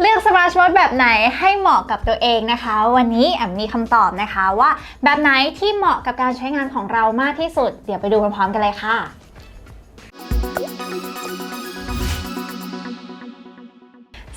เลือกสมาร์ทวอทแบบไหนให้เหมาะกับตัวเองนะคะ วันนี้แอมมีคำตอบนะคะว่าแบบไหนที่เหมาะกับการใช้งานของเรามากที่สุด เดี๋ยวไปดูพร้อมๆกันเลยค่ะ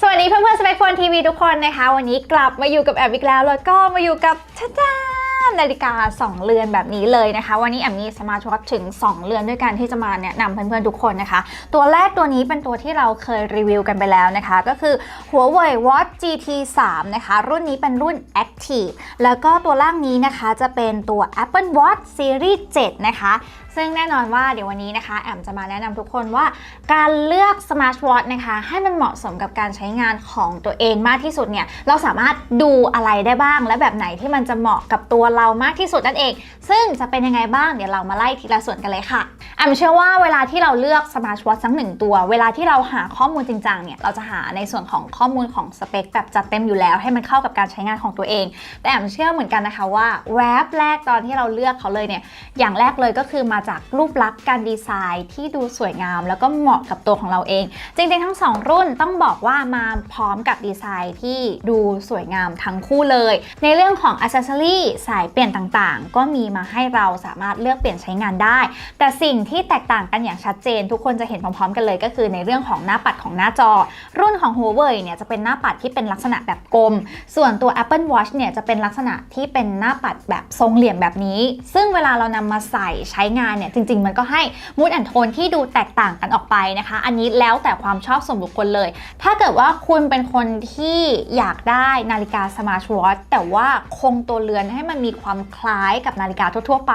สวัสดีเพื่อนๆสเปคโฟนทีวีทุกคนนะคะ วันนี้กลับมาอยู่กับแอมอีกแล้ว แล้วก็มาอยู่กับชาจา นาฬิกา 2 เรือนแบบนี้เลยนะคะ วันนี้แอมมีสมาร์ทวอทถึง 2 เรือนด้วยกันที่จะมาแนะนำเพื่อนๆทุกคนนะคะ ตัวแรกตัวนี้เป็นตัวที่เราเคยรีวิวกันไปแล้วนะคะ ก็คือ Huawei Watch GT 3นะคะ รุ่นนี้เป็นรุ่น Active แล้วก็ตัวล่างนี้นะคะจะเป็นตัว Apple Watch Series 7 นะคะ ซึ่งแน่นอนว่าเดี๋ยววันนี้นะคะ แอมจะมาแนะนำทุกคนว่าการเลือกสมาร์ทวอทนะคะ ให้มันเหมาะสมกับการใช้งานของตัวเองมากที่สุดเนี่ยเราสามารถดูอะไรได้บ้างและแบบไหนที่มันจะเหมาะกับตัวเรามากที่สุดนั่นเอง ซึ่งจะเป็นยังไงบ้างเดี๋ยวเรามาไล่ทีละส่วนกันเลยค่ะแอมเชื่อว่าเวลาที่เราเลือกสมาร์ทวอทสักหนึ่งตัว เวลาที่เราหาข้อมูลจริงจังเนี่ยเราจะหาในส่วนของข้อมูลของสเปคแบบจัดเต็มอยู่แล้ว ให้มันเข้ากับการใช้งานของตัวเอง แต่แอมเชื่อเหมือนกันนะคะว่าแวบแรกตอนที่เราเลือกเขาเลยเนี่ยอย่างแรกเลยก็คือมาจากรูปลักษณ์การดีไซน์ที่ดูสวยงาม แล้วก็เหมาะกับตัวของเราเอง จริงๆทั้งสองรุ่นต้องบอกว่ามาพร้อมกับดีไซน์ที่ดูสวยงามทั้งคู่เลย ในเรื่องของอ c เซสซอรี่สายเปลี่ยนต่างๆ ก็มีมาให้เราสามารถเลือกเปลี่ยนใช้งานได้ แต่สิ่งที่แตกต่างกันอย่างชัดเจน ทุกคนจะเห็นพร้อมๆ กันเลย ก็คือในเรื่องของหน้าปัดของหน้าจอ รุ่นของ Huawei เนี่ยจะเป็นหน้าปัดที่เป็นลักษณะแบบกลม ส่วนตัว Apple Watch เนี่ยจะเป็นลักษณะที่เป็นหน้าปัดแบบทรงเหลี่ยมแบบนี้ ซึ่งเวลาเรานำมาใส่ใช้งานเนี่ยจริง ๆ มันก็ให้มูดแอนโทนที่ดูแตกต่างกันออกไปนะคะ อันนี้แล้วแต่ความชอบส่วนบุคคลเลย ถ้าเกิดว่าคุณเป็นคนที่อยากได้นาฬิกาสมาร์ทวอทแต่ว่าคงตัวเรือนให้มันมีความคล้ายกับนาฬิกาทั่วๆไป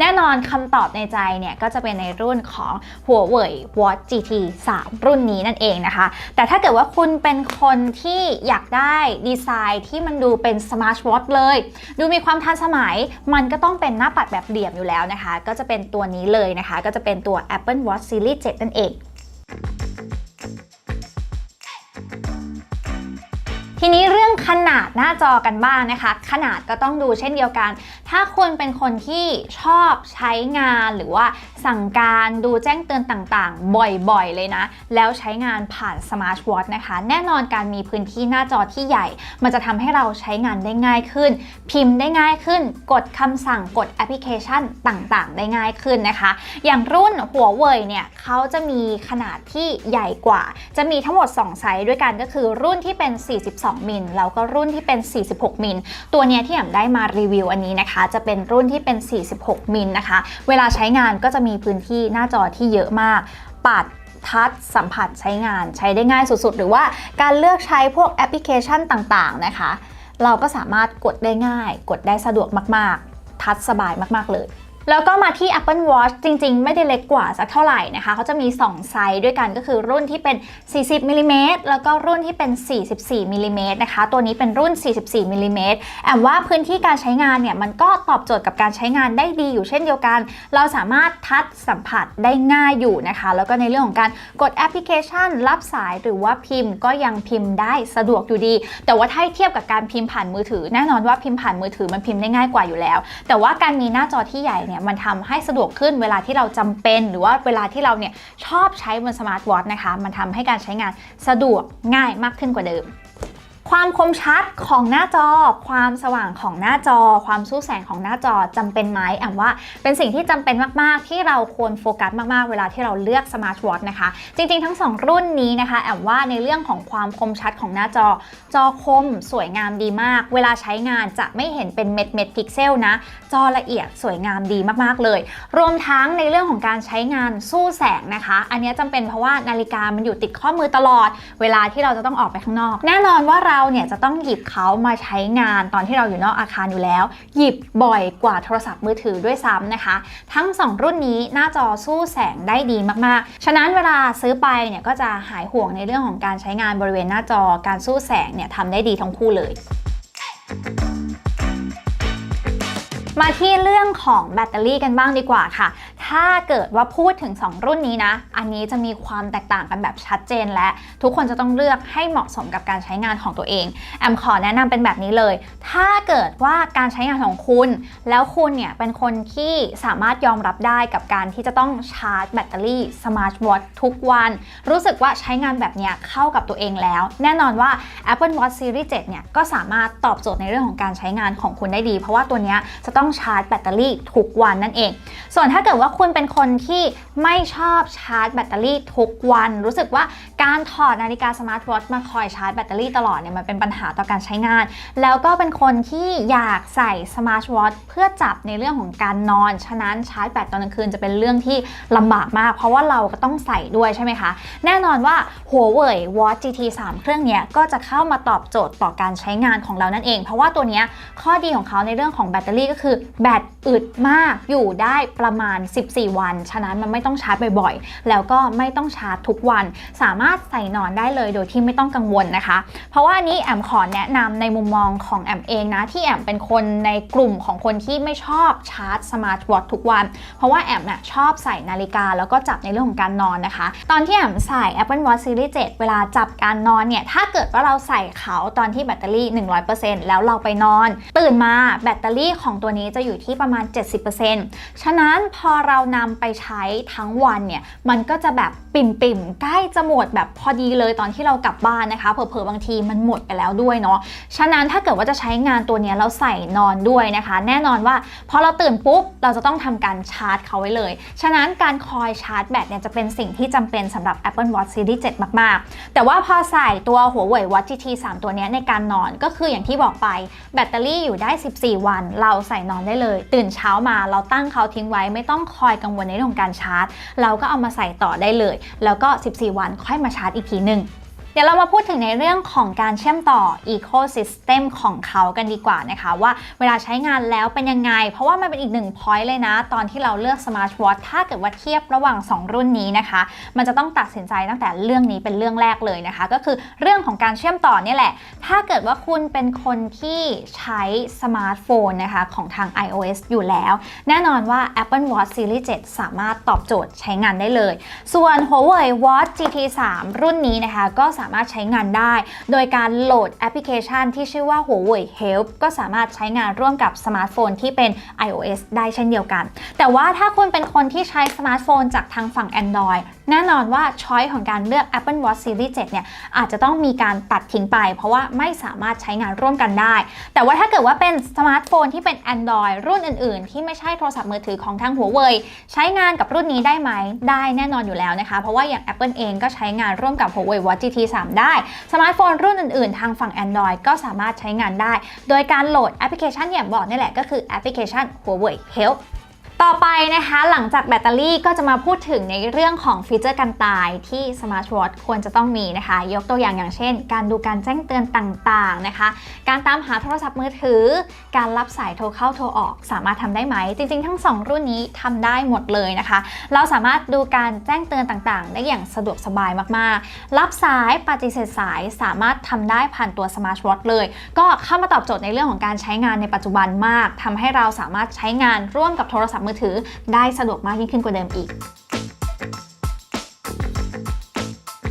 แน่นอนคำตอบในใจเนี่ยก็จะเป็นในรุ่นของ Huawei Watch GT 3 รุ่นนี้นั่นเองนะคะ แต่ถ้าเกิดว่าคุณเป็นคนที่อยากได้ดีไซน์ที่มันดูเป็นสมาร์ทวอทเลย ดูมีความทันสมัยมันก็ต้องเป็นหน้าปัดแบบเหลี่ยมอยู่แล้วนะคะ ก็จะเป็นตัวนี้เลยนะคะ ก็จะเป็นตัว Apple Watch Series 7 นั่นเอง ทีนี้เรื่องขนาดหน้าจอกันบ้างนะคะ ขนาดก็ต้องดูเช่นเดียวกัน ถ้าคุณเป็นคนที่ชอบใช้งานหรือว่าสั่งการดูแจ้งเตือนต่างๆ บ่อยๆ เลยนะ แล้วใช้งานผ่านสมาร์ทวอทนะคะ แน่นอนการมีพื้นที่หน้าจอที่ใหญ่ มันจะทำให้เราใช้งานได้ง่ายขึ้น พิมพ์ได้ง่ายขึ้น กดคำสั่งกดแอปพลิเคชันต่างๆ ได้ง่ายขึ้นนะคะ อย่างรุ่นหัวเว่ยเนี่ยเขาจะมีขนาดที่ใหญ่กว่า จะมีทั้งหมด 2 ไซส์ด้วยกันก็คือรุ่นที่เป็น 42มิลแล้วก็รุ่นที่เป็น 46 มิลตัวเนี้ยที่แอมได้มารีวิวอันนี้นะคะ จะเป็นรุ่นที่เป็น 46 มิลนะคะ เวลาใช้งานก็จะมีพื้นที่หน้าจอที่เยอะมากปัดทัชสัมผัสใช้งานใช้ได้ง่ายสุดๆ หรือว่าการเลือกใช้พวกแอปพลิเคชันต่างๆนะคะ เราก็สามารถกดได้ง่าย กดได้สะดวกมากๆ ทัชสบายมากๆเลย แล้วก็มาที่ Apple Watch จริง ๆ ไม่ได้เล็กกว่าสักเท่าไหร่นะคะเขาจะมี 2 ไซส์ด้วยกันก็คือรุ่นที่เป็น 40มิลลิเมตรแล้วก็รุ่นที่เป็น 44มิลลิเมตรนะคะตัวนี้เป็นรุ่น 44มิลลิเมตรแอมว่าพื้นที่การใช้งานเนี่ยมันก็ตอบโจทย์กับการใช้งานได้ดีอยู่เช่นเดียวกัน เราสามารถทัชสัมผัสได้ง่ายอยู่นะคะ แล้วก็ในเรื่องของการกดแอปพลิเคชัน รับสายหรือว่าพิมพ์ก็ยังพิมพ์ได้สะดวกอยู่ดี แต่ว่าถ้าเทียบกับการพิมพ์ผ่านมือถือ แน่นอนว่าพิมพ์ผ่านมือถือมันพิมพ์ได้ง่ายกว่าอยู่แล้ว แต่ว่าการมีหน้าจอที่ใหญ่เนี่ยมันทำให้สะดวกขึ้นเวลาที่เราจำเป็น หรือว่าเวลาที่เราเนี่ยชอบใช้บนสมาร์ทวอทนะคะ มันทำให้การใช้งานสะดวกง่ายมากขึ้นกว่าเดิม ความคมชัดของหน้าจอ ความสว่างของหน้าจอ ความสู้แสงของหน้าจอจำเป็นไหมแอมว่าเป็นสิ่งที่จำเป็นมากๆ ที่เราควรโฟกัสมากๆ เวลาที่เราเลือกสมาร์ทวอทนะคะ จริงๆ ทั้ง 2 รุ่นนี้นะคะแอมว่าในเรื่องของความคมชัดของหน้าจอ จอคมสวยงามดีมาก เวลาใช้งานจะไม่เห็นเป็นเม็ดเม็ดพิกเซลนะ จอละเอียดสวยงามดีมากๆเลย รวมทั้งในเรื่องของการใช้งานสู้แสงนะคะ อันนี้จำเป็นเพราะว่านาฬิกามันอยู่ติดข้อมือตลอด เวลาที่เราจะต้องออกไปข้างนอก แน่นอนว่าเราเนี่ยจะต้องหยิบเขามาใช้งานตอนที่เราอยู่นอกอาคารอยู่แล้ว หยิบบ่อยกว่าโทรศัพท์มือถือด้วยซ้ำนะคะ ทั้ง 2 รุ่นนี้หน้าจอสู้แสงได้ดีมากๆ ฉะนั้นเวลาซื้อไปเนี่ยก็จะหายห่วงในเรื่องของการใช้งานบริเวณหน้าจอการสู้แสงเนี่ยทำได้ดีทั้งคู่เลยมาที่เรื่องของแบตเตอรี่กันบ้างดีกว่าค่ะ ถ้าเกิดว่าพูดถึง 2 รุ่นนี้นะ อันนี้จะมีความแตกต่างกันแบบชัดเจนและทุกคนจะต้องเลือกให้เหมาะสมกับการใช้งานของตัวเองแอมขอแนะนำเป็นแบบนี้เลย ถ้าเกิดว่าการใช้งานของคุณ แล้วคุณเนี่ยเป็นคนที่สามารถยอมรับได้กับการที่จะต้องชาร์จแบตเตอรี่สมาร์ทวอททุกวัน รู้สึกว่าใช้งานแบบเนี้ยเข้ากับตัวเองแล้ว แน่นอนว่า Apple Watch Series 7เนี่ยก็สามารถตอบโจทย์ในเรื่องของการใช้งานของคุณได้ดี เพราะว่าตัวเนี้ยจะต้องชาร์จแบตเตอรี่ทุกวันนั่นเอง ส่วนถ้าเกิดว่าคุณเป็นคนที่ไม่ชอบชาร์จแบตเตอรี่ทุกวัน รู้สึกว่าการถอดนาฬิกาสมาร์ทวอทมาคอยชาร์จแบตเตอรี่ตลอดเนี่ยมันเป็นปัญหาต่อการใช้งาน แล้วก็เป็นคนที่อยากใส่สมาร์ทวอทเพื่อจับในเรื่องของการนอน ฉะนั้นชาร์จแบตตอนกลางคืนจะเป็นเรื่องที่ลำบากมาก เพราะว่าเราก็ต้องใส่ด้วยใช่ไหมคะ แน่นอนว่า Huawei Watch GT 3 เครื่องนี้ก็จะเข้ามาตอบโจทย์ต่อการใช้งานของเรานั่นเอง เพราะว่าตัวนี้ข้อดีของเขาในเรื่องของแบตเตอรี่ก็คือแบตอึดมากอยู่ได้ประมาณ14 วัน ฉะนั้นมันไม่ต้องชาร์จบ่อยๆ แล้วก็ไม่ต้องชาร์จทุกวัน สามารถใส่นอนได้เลยโดยที่ไม่ต้องกังวลนะคะ เพราะว่าอันนี้แอมขอแนะนำในมุมมองของแอมเองนะ ที่แอมเป็นคนในกลุ่มของคนที่ไม่ชอบชาร์จสมาร์ทวอททุกวัน เพราะว่าแอมน่ะชอบใส่นาฬิกาแล้วก็จับในเรื่องของการนอนนะคะ ตอนที่แอมใส่ Apple Watch Series 7 เวลาจับการนอนเนี่ย ถ้าเกิดว่าเราใส่เขาตอนที่แบตเตอรี่ 100%แล้วเราไปนอน ตื่นมาแบตเตอรี่ของตัวนี้จะอยู่ที่ประมาณ 70%ฉะนั้นพอเรานำไปใช้ทั้งวันเนี่ยมันก็จะแบบปิ่มๆ ใกล้จะหมดแบบพอดีเลยตอนที่เรากลับบ้านนะคะเผลอๆบางทีมันหมดไปแล้วด้วยเนาะฉะนั้นถ้าเกิดว่าจะใช้งานตัวนี้เราใส่นอนด้วยนะคะ แน่นอนว่าพอเราตื่นปุ๊บเราจะต้องทำการชาร์จเขาไว้เลย ฉะนั้นการคอยชาร์จแบตเนี่ยจะเป็นสิ่งที่จำเป็นสำหรับ Apple Watch Series 7 มากๆ แต่ว่าพอใส่ตัวหัวเว่ย Watch GT 3 ตัวนี้ในการนอนก็คืออย่างที่บอกไปแบตเตอรี่อยู่ได้ 14 วัน เราใส่นอนได้เลย ตื่นเช้ามาเราตั้งเขาทิ้งไว้ไม่ต้องคอยกังวลในเรื่องของการชาร์จ เราก็เอามาใส่ต่อได้เลย แล้วก็ 14 วันค่อยมาชาร์จอีกทีหนึ่ง ดี๋ยวเรามาพูดถึงในเรื่องของการเชื่อมต่อ Ecosystem ของเขากันดีกว่านะคะ ว่าเวลาใช้งานแล้วเป็นยังไง เพราะว่ามันเป็นอีกหนึ่ง point เลยนะ ตอนที่เราเลือก Smart Watch ถ้าเกิดว่าเทียบระหว่าง 2 รุ่นนี้นะคะ มันจะต้องตัดสินใจตั้งแต่เรื่องนี้เป็นเรื่องแรกเลยนะคะ ก็คือเรื่องของการเชื่อมต่อนี่แหละ ถ้าเกิดว่าคุณเป็นคนที่ใช้สมาร์ทโฟนนะคะของทาง iOS อยู่แล้ว แน่นอนว่า Apple Watch Series 7 สามารถตอบโจทย์ใช้งานได้เลย ส่วน Huawei Watch GT 3 รุ่นนี้นะคะก็สาามารถใช้งานได้ โดยการโหลดแอปพลิเคชันที่ชื่อว่า Huawei Help ก็สามารถใช้งานร่วมกับสมาร์ทโฟนที่เป็น iOS ได้เช่นเดียวกัน แต่ว่าถ้าคุณเป็นคนที่ใช้สมาร์ทโฟนจากทางฝั่ง Android แน่นอนว่าช้อยของการเลือก Apple Watch Series 7 เนี่ย อาจจะต้องมีการตัดทิ้งไป เพราะว่าไม่สามารถใช้งานร่วมกันได้ แต่ว่าถ้าเกิดว่าเป็นสมาร์ทโฟนที่เป็น Android รุ่นอื่น ๆ ที่ไม่ใช่โทรศัพท์มือถือของทาง Huawei ใช้งานกับรุ่นนี้ได้ไหม ได้แน่นอนอยู่แล้วนะคะ เพราะว่าอย่าง Apple เองก็ใช้งานร่วมกับ Huawei Watch GT 3 ได้ สมาร์ทโฟนรุ่นอื่นๆ ทางฝั่ง Android ก็สามารถใช้งานได้ โดยการโหลดแอปพลิเคชันที่อย่างบอกนี่แหละก็คือแอปพลิเคชัน Huawei Help ต่อไปนะคะหลังจากแบตเตอรี่ก็จะมาพูดถึงในเรื่องของฟีเจอร์กันตายที่สมาร์ทวอทควรจะต้องมีนะคะ ยกตัวอย่างอย่างเช่น การดูการแจ้งเตือนต่างๆนะคะ การตามหาโทรศัพท์มือถือ การรับสายโทรเข้าโทรออก สามารถทำได้ไหม จริงๆ ทั้ง 2 รุ่นนี้ทำได้หมดเลยนะคะ เราสามารถดูการแจ้งเตือนต่างๆ ได้อย่างสะดวกสบายมากๆ รับสายปฏิเสธสายสามารถทำได้ผ่านตัวสมาร์ทวอทเลย ก็เข้ามาตอบโจทย์ในเรื่องของการใช้งานในปัจจุบันมากทำให้เราสามารถใช้งานร่วมกับโทรศัพท์มือถือได้สะดวกมากยิ่งขึ้นกว่าเดิมอีก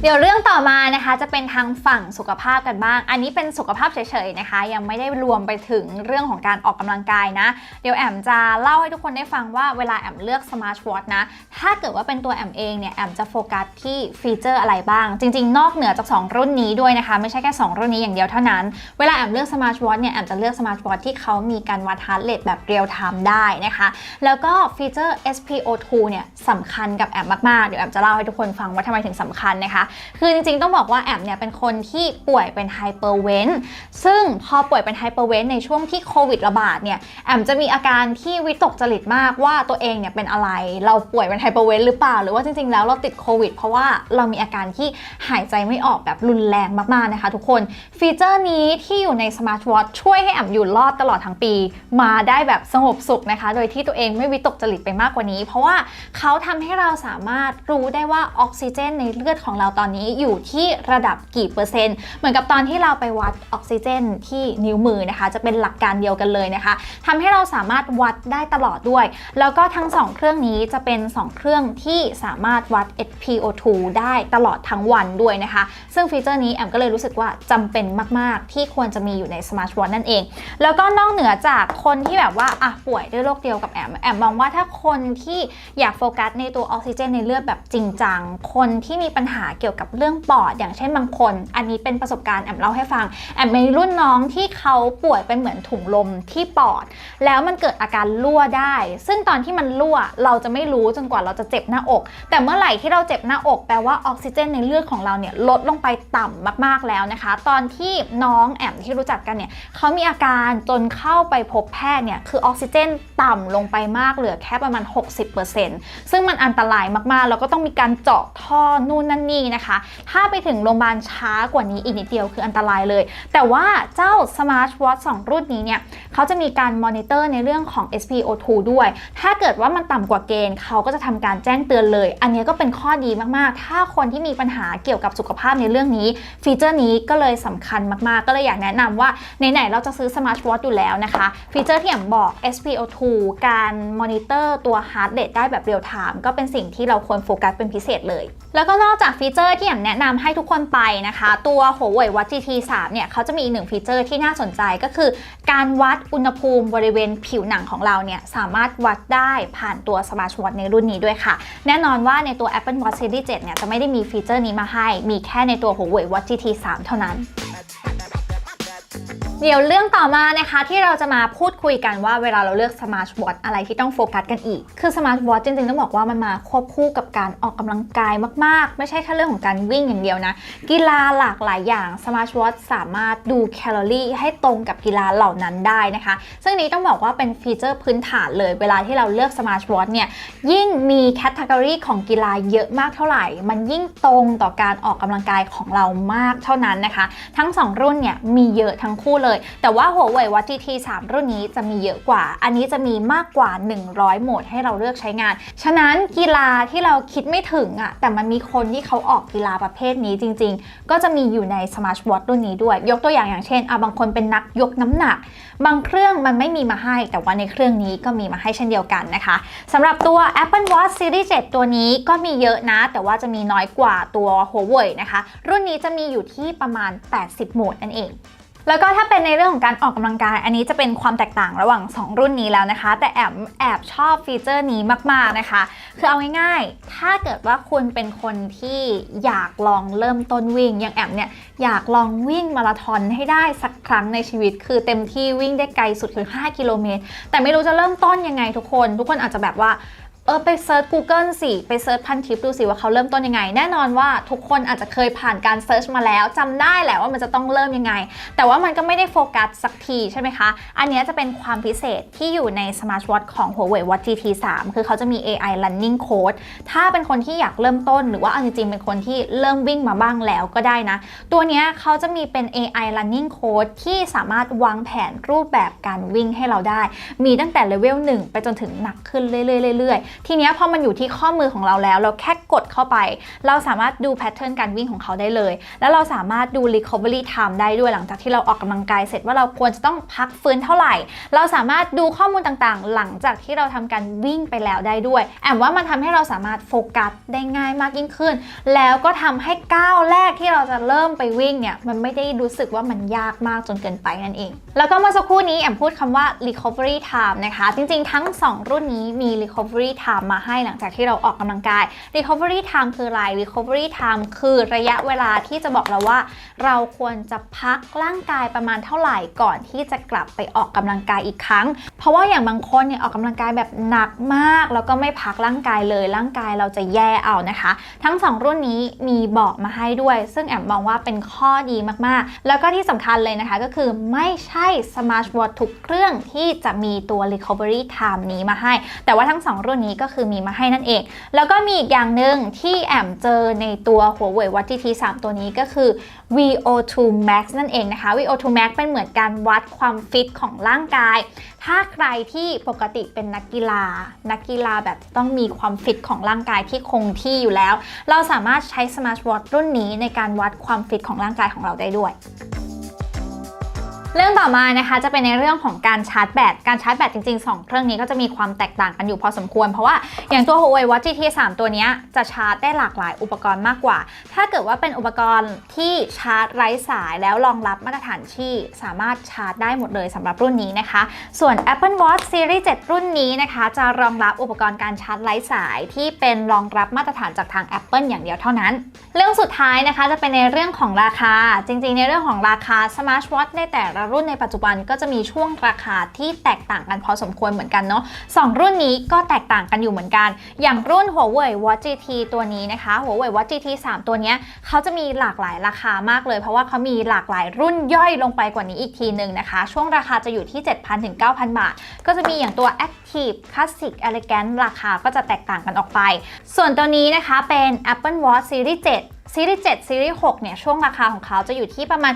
ดี๋ยวเรื่องต่อมานะคะจะเป็นทางฝั่งสุขภาพกันบ้าง อันนี้เป็นสุขภาพเฉยๆนะคะ ยังไม่ได้รวมไปถึงเรื่องของการออกกำลังกายนะ เดี๋ยวแอมจะเล่าให้ทุกคนได้ฟังว่าเวลาแอมเลือกสมาร์ทวอทนะ ถ้าเกิดว่าเป็นตัวแอมเองเนี่ยแอมจะโฟกัสที่ฟีเจอร์อะไรบ้าง จริง ๆ นอกเหนือจาก 2 รุ่นนี้ด้วยนะคะ ไม่ใช่แค่ 2 รุ่นนี้อย่างเดียวเท่านั้น เวลาแอมเลือกสมาร์ทวอทเนี่ยแอมจะเลือกสมาร์ทวอทที่เขามีการวัดฮาร์ดเรทแบบเรียลไทม์ได้นะคะ แล้วก็ฟีเจอร์ SPO2 เนี่ยสำคัญกับแอมมากๆ เดี๋ยวแอมจะเล่าให้ทุกคนฟังว่าทำไมถึงสำคัญนะคะคือจริงๆต้องบอกว่าแอมเนี่ยเป็นคนที่ป่วยเป็นไฮเปอร์เวนซึ่งพอป่วยเป็นไฮเปอร์เวนในช่วงที่โควิดระบาดเนี่ยแอมจะมีอาการที่วิตกจริตมากว่าตัวเองเนี่ยเป็นอะไร เราป่วยเป็นไฮเปอร์เวนหรือเปล่า หรือว่าจริงๆแล้วเราติดโควิด เพราะว่าเรามีอาการที่หายใจไม่ออกแบบรุนแรงมากๆนะคะทุกคนฟีเจอร์นี้ที่อยู่ในสมาร์ทวอทช่วยให้แอมอยู่รอดตลอดทั้งปี มาได้แบบสงบสุขนะคะ โดยที่ตัวเองไม่วิตกจริตไปมากกว่านี้ เพราะว่าเขาทำให้เราสามารถรู้ได้ว่าออกซิเจนในเลือดของเราตอนอนนี้อยู่ที่ระดับกี่เปอร์เซ็นต์ เหมือนกับตอนที่เราไปวัดออกซิเจนที่นิ้วมือนะคะ จะเป็นหลักการเดียวกันเลยนะคะทำให้เราสามารถวัดได้ตลอดด้วย แล้วก็ทั้ง 2 เครื่องนี้จะเป็น 2 เครื่องที่สามารถวัด SpO2 ได้ตลอดทั้งวันด้วยนะคะ ซึ่งฟีเจอร์นี้แอมก็เลยรู้สึกว่าจำเป็นมาก ๆ ที่ควรจะมีอยู่ในสมาร์ทวอทนั่นเอง แล้วก็นอกเหนือจากคนที่แบบว่าอะป่วยด้วยโรคเดียวกับแอม แอมมองว่าถ้าคนที่อยากโฟกัสในตัวออกซิเจนในเลือดแบบจริงจัง คนที่มีปัญหาเกี่ยวกับเรื่องปอด อย่างเช่นบางคน อันนี้เป็นประสบการณ์แอมเล่าให้ฟัง แอมมีรุ่นน้องที่เขาป่วยเป็นเหมือนถุงลมที่ปอด แล้วมันเกิดอาการรั่วได้ ซึ่งตอนที่มันรั่วเราจะไม่รู้จนกว่าเราจะเจ็บหน้าอก แต่เมื่อไหร่ที่เราเจ็บหน้าอกแปลว่าออกซิเจนในเลือดของเราเนี่ยลดลงไปต่ำมากๆแล้วนะคะ ตอนที่น้องแอมที่รู้จักกันเนี่ยเขามีอาการจนเข้าไปพบแพทย์เนี่ยคือออกซิเจนต่ำลงไปมากเหลือแค่ประมาณ 60%ซึ่งมันอันตรายมากๆ แล้วก็ต้องมีการเจาะท่อนู่นนั่นนี่นะคะ ถ้าไปถึงโรงพยาบาลช้ากว่านี้อีกนิดเดียวคืออันตรายเลย แต่ว่าเจ้า Smart Watch 2 รุ่นนี้เนี่ยเขาจะมีการมอนิเตอร์ในเรื่องของ SpO2 ด้วย ถ้าเกิดว่ามันต่ำกว่าเกณฑ์เขาก็จะทำการแจ้งเตือนเลย อันนี้ก็เป็นข้อดีมาก ๆ ถ้าคนที่มีปัญหาเกี่ยวกับสุขภาพในเรื่องนี้ ฟีเจอร์นี้ก็เลยสำคัญมาก ๆ ก็เลยอยากแนะนำว่าไหน ๆ เราจะซื้อ Smart Watch อยู่แล้วนะคะ ฟีเจอร์ที่อย่างบอก SpO2 การมอนิเตอร์ตัว Heart Rate ได้แบบเรียลไทม์ก็เป็นสิ่งที่เราควรโฟกัสเป็นพิเศษเลย แล้วก็นอกจากฟีเจอร์ที่อย่างแนะนำให้ทุกคนไปนะคะ ตัว Huawei Watch GT 3เนี่ยเขาจะมีอีกหนึ่งฟีเจอร์ที่น่าสนใจก็คือ การวัดอุณหภูมิบริเวณผิวหนังของเราเนี่ยสามารถวัดได้ผ่านตัวสมาร์ทวอทในรุ่นนี้ด้วยค่ะ แน่นอนว่าในตัว Apple Watch Series 7เนี่ยจะไม่ได้มีฟีเจอร์นี้มาให้ มีแค่ในตัว Huawei Watch GT 3 เท่านั้น เดี๋ยวเรื่องต่อมานะคะที่เราจะมาพูดคุยกันว่าเวลาเราเลือกสมาร์ทวอทอะไรที่ต้องโฟกัสกันอีก คือสมาร์ทวอทจริงๆต้องบอกว่ามันมาควบคู่กับการออกกำลังกายมากๆ ไม่ใช่แค่เรื่องของการวิ่งอย่างเดียวนะ กีฬาหลากหลายอย่างสมาร์ทวอทสามารถดูแคลอรี่ให้ตรงกับกีฬาเหล่านั้นได้นะคะ ซึ่งนี้ต้องบอกว่าเป็นฟีเจอร์พื้นฐานเลย เวลาที่เราเลือกสมาร์ทวอทเนี่ยยิ่งมีแคตตากรีของกีฬาเยอะมากเท่าไหร่ มันยิ่งตรงต่อการออกกำลังกายของเรามากเท่านั้นนะคะ ทั้ง 2 รุ่นเนี่ยมีเยอะทั้งคู่เลยแต่ว่า Huawei Watch GT 3 รุ่นนี้จะมีเยอะกว่า อันนี้จะมีมากกว่า 100 โหมดให้เราเลือกใช้งาน ฉะนั้นกีฬาที่เราคิดไม่ถึงอะ่ะ แต่มันมีคนที่เขาออกกีฬาประเภทนี้จริง ๆ ก็จะมีอยู่ใน Smart Watch รุ่นนี้ด้วย ยกตัวอย่างอย่างเช่นอะบางคนเป็นนักยกน้ำหนัก บางเครื่องมันไม่มีมาให้ แต่ว่าในเครื่องนี้ก็มีมาให้เช่นเดียวกันนะคะสำหรับตัว Apple Watch Series 7 ตัวนี้ก็มีเยอะนะ แต่ว่าจะมีน้อยกว่าตัว Huawei นะคะ รุ่นนี้จะมีอยู่ที่ประมาณ 80 โหมดนั่นเอง แล้วก็ถ้าเป็นในเรื่องของการออกกำลังกาย อันนี้จะเป็นความแตกต่างระหว่าง 2 รุ่นนี้แล้วนะคะ แต่แอบแอบชอบฟีเจอร์นี้มากๆนะคะ คือเอาง่ายๆ ถ้าเกิดว่าคุณเป็นคนที่อยากลองเริ่มต้นวิ่ง อย่างแอมเนี่ยอยากลองวิ่งมาราธอนให้ได้สักครั้งในชีวิต คือเต็มที่วิ่งได้ไกลสุดคือ 5 กิโลเมตร แต่ไม่รู้จะเริ่มต้นยังไงทุกคน ทุกคนอาจจะแบบว่า เออไปเซิร์ช Google สิ ไปเซิร์ชพันทิปดูสิว่าเขาเริ่มต้นยังไง แน่นอนว่าทุกคนอาจจะเคยผ่านการเซิร์ชมาแล้วจำได้แหละว่ามันจะต้องเริ่มยังไง แต่ว่ามันก็ไม่ได้โฟกัสสักทีใช่ไหมคะ อันเนี้ยจะเป็นความพิเศษที่อยู่ใน Smart Watch ของ Huawei Watch GT 3 คือเขาจะมี AI Running Code ถ้าเป็นคนที่อยากเริ่มต้น หรือว่าเอาจริงๆเป็นคนที่เริ่มวิ่งมาบ้างแล้วก็ได้นะ ตัวเนี้ยเขาจะมีเป็น AI Running Code ที่สามารถวางแผนรูปแบบการวิ่งให้เราได้ มีตั้งแต่เลเวล1ไปจนถึงหนักขึ้นเรื่อยๆทีนี้พอมันอยู่ที่ข้อมือของเราแล้ว เราแค่กดเข้าไป เราสามารถดูแพทเทิร์นการวิ่งของเขาได้เลย แล้วเราสามารถดู recovery time ได้ด้วยหลังจากที่เราออกกำลังกายเสร็จว่าเราควรจะต้องพักฟื้นเท่าไหร่ เราสามารถดูข้อมูลต่างๆ หลังจากที่เราทำการวิ่งไปแล้วได้ด้วย แอมว่ามันทำให้เราสามารถโฟกัสได้ง่ายมากยิ่งขึ้น แล้วก็ทำให้ก้าวแรกที่เราจะเริ่มไปวิ่งเนี่ยมันไม่ได้รู้สึกว่ามันยากมากจนเกินไปนั่นเอง แล้วก็เมื่อสักครู่นี้แอมพูดคำว่า recovery time นะคะ จริงๆ ทั้ง 2 รุ่นนี้มี recovery time มาให้หลังจากที่เราออกกำลังกาย recovery time คืออะไร recovery time คือระยะเวลาที่จะบอกเราว่า เราควรจะพักร่างกายประมาณเท่าไหร่ก่อนที่จะกลับไปออกกำลังกายอีกครั้ง เพราะว่าอย่างบางคนเนี่ยออกกำลังกายแบบหนักมาก แล้วก็ไม่พักร่างกายเลยร่างกายเราจะแย่เอานะคะ ทั้ง 2 รุ่นนี้มีบอกมาให้ด้วย ซึ่งแอมมองว่าเป็นข้อดีมากๆ แล้วก็ที่สำคัญเลยนะคะก็คือไม่ใช่ smart watch ทุกเครื่องที่จะมีตัว recovery time นี้มาให้ แต่ว่าทั้ง 2 รุ่นนี้ก็คือมีมาให้นั่นเอง แล้วก็มีอีกอย่างหนึ่งที่แอมเจอในตัวหัวเว่ย Watch GT 3ตัวนี้ก็คือ VO2 Max นั่นเองนะคะ VO2 Max เป็นเหมือนการวัดความฟิตของร่างกาย ถ้าใครที่ปกติเป็นนักกีฬา นักกีฬาแบบต้องมีความฟิตของร่างกายที่คงที่อยู่แล้ว เราสามารถใช้ Smart Watch รุ่นนี้ในการวัดความฟิตของร่างกายของเราได้ด้วย เรื่องต่อมานะคะจะเป็นในเรื่องของการชาร์จแบต การชาร์จแบตจริงๆ 2 เครื่องนี้ก็จะมีความแตกต่างกันอยู่พอสมควร เพราะว่าอย่างตัว Huawei Watch GT 3 ตัวนี้จะชาร์จได้หลากหลายอุปกรณ์มากกว่า ถ้าเกิดว่าเป็นอุปกรณ์ที่ชาร์จไร้สายแล้วรองรับมาตรฐานที่สามารถชาร์จได้หมดเลยสำหรับรุ่นนี้นะคะ ส่วน Apple Watch Series 7 รุ่นนี้นะคะ จะรองรับอุปกรณ์การชาร์จไร้สายที่เป็นรองรับมาตรฐานจากทาง Apple อย่างเดียวเท่านั้น เรื่องสุดท้ายนะคะจะเป็นในเรื่องของราคา จริง ๆ ในเรื่องของราคา Smart Watch ในแต่ละรุ่นในปัจจุบันก็จะมีช่วงราคาที่แตกต่างกันพอสมควรเหมือนกันเนาะสองรุ่นนี้ก็แตกต่างกันอยู่เหมือนกัน อย่างรุ่น Huawei Watch GT ตัวนี้นะคะ Huawei Watch GT 3 ตัวเนี้ยเขาจะมีหลากหลายราคามากเลย เพราะว่าเขามีหลากหลายรุ่นย่อยลงไปกว่านี้อีกทีหนึ่งนะคะ ช่วงราคาจะอยู่ที่ 7,000ถึง9,000 บาท ก็จะมีอย่างตัว Active Classic Elegant ราคาก็จะแตกต่างกันออกไป ส่วนตัวนี้นะคะเป็น Apple Watch Series 7 ซีรีส์7ซีรีส์6เนี่ยช่วงราคาของเขาจะอยู่ที่ประมาณ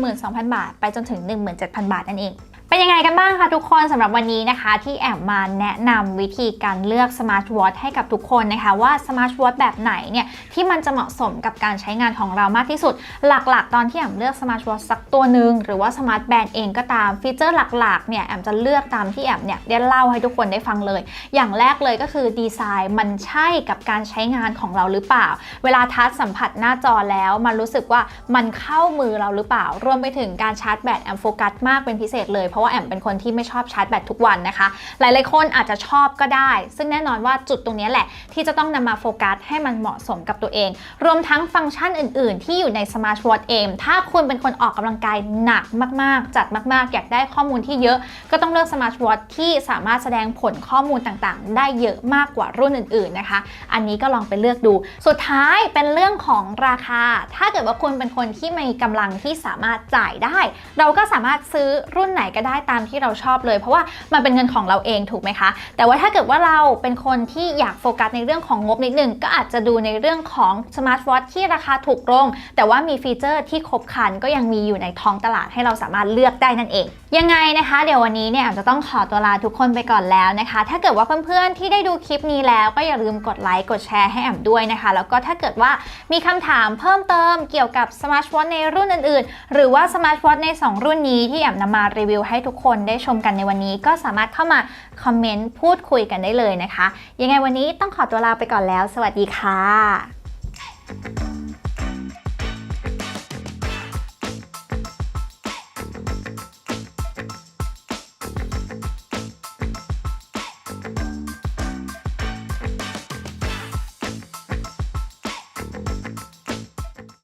12,000 บาท ไปจนถึง 17,000 บาทนั่นเอง เป็นยังไงกันบ้างคะทุกคนสำหรับวันนี้นะคะ ที่แอมมาแนะนำวิธีการเลือกสมาร์ทวอทให้กับทุกคนนะคะ ว่าสมาร์ทวอทแบบไหนเนี่ยที่มันจะเหมาะสมกับการใช้งานของเรามากที่สุด หลักๆ ตอนที่แอมเลือกสมาร์ทวอทสักตัวหนึ่งหรือว่าสมาร์ทแบนด์เองก็ตามฟีเจอร์หลักๆเนี่ยแอมจะเลือกตามที่แอมเนี่ยได้เล่าให้ทุกคนได้ฟังเลย อย่างแรกเลยก็คือดีไซน์มันใช่กับการใช้งานของเราหรือเปล่า เวลาทัชสัมผัสหน้าจอแล้วมันรู้สึกว่ามันเข้ามือเราหรือเปล่า รวมไปถึงการชาร์จแบตแอมโฟกัสมากเป็นพิเศษเลยเพราะว่าแอมเป็นคนที่ไม่ชอบชาร์จแบตทุกวันนะคะ หลายๆคนอาจจะชอบก็ได้ ซึ่งแน่นอนว่าจุดตรงนี้แหละ ที่จะต้องนำมาโฟกัสให้มันเหมาะสมกับตัวเอง รวมทั้งฟังก์ชันอื่น ๆ ที่อยู่ในสมาร์ทวอทเอง ถ้าคุณเป็นคนออกกำลังกายหนักมาก ๆ จัดมาก ๆ อยากได้ข้อมูลที่เยอะ ก็ต้องเลือกสมาร์ทวอทที่สามารถแสดงผลข้อมูลต่าง ๆ ได้เยอะมากกว่ารุ่นอื่น ๆ นะคะ อันนี้ก็ลองไปเลือกดู สุดท้ายเป็นเรื่องของราคา ถ้าเกิดว่าคุณเป็นคนที่มีกำลังที่สามารถจ่ายได้ เราก็สามารถซื้อรุ่นไหนก็ได้ตามที่เราชอบเลย เพราะว่ามันเป็นเงินของเราเองถูกไหมคะ แต่ว่าถ้าเกิดว่าเราเป็นคนที่อยากโฟกัสในเรื่องของงบนิดนึงก็อาจจะดูในเรื่องของสมาร์ทวอทที่ราคาถูกลง แต่ว่ามีฟีเจอร์ที่ครบครันก็ยังมีอยู่ในท้องตลาดให้เราสามารถเลือกได้นั่นเอง ยังไงนะคะ เดี๋ยววันนี้เนี่ยอาจจะต้องขอตัวลาทุกคนไปก่อนแล้วนะคะ ถ้าเกิดว่าเพื่อนๆที่ได้ดูคลิปนี้แล้วก็อย่าลืมกดไลค์กดแชร์ให้แอมด้วยนะคะ แล้วก็ถ้าเกิดว่ามีคำถามเพิ่มเติมเกี่ยวกับสมาร์ทวอทในรุ่นอื่นๆ หรือว่าสมาร์ทวอทใน 2 รุ่นนี้ที่แอมนำมารีวิวให้ทุกคนได้ชมกันในวันนี้ ก็สามารถเข้ามาคอมเมนต์พูดคุยกันได้เลยนะคะ ยังไงวันนี้ต้องขอตัวลาไปก่อนแล้ว สวัสดีค่ะ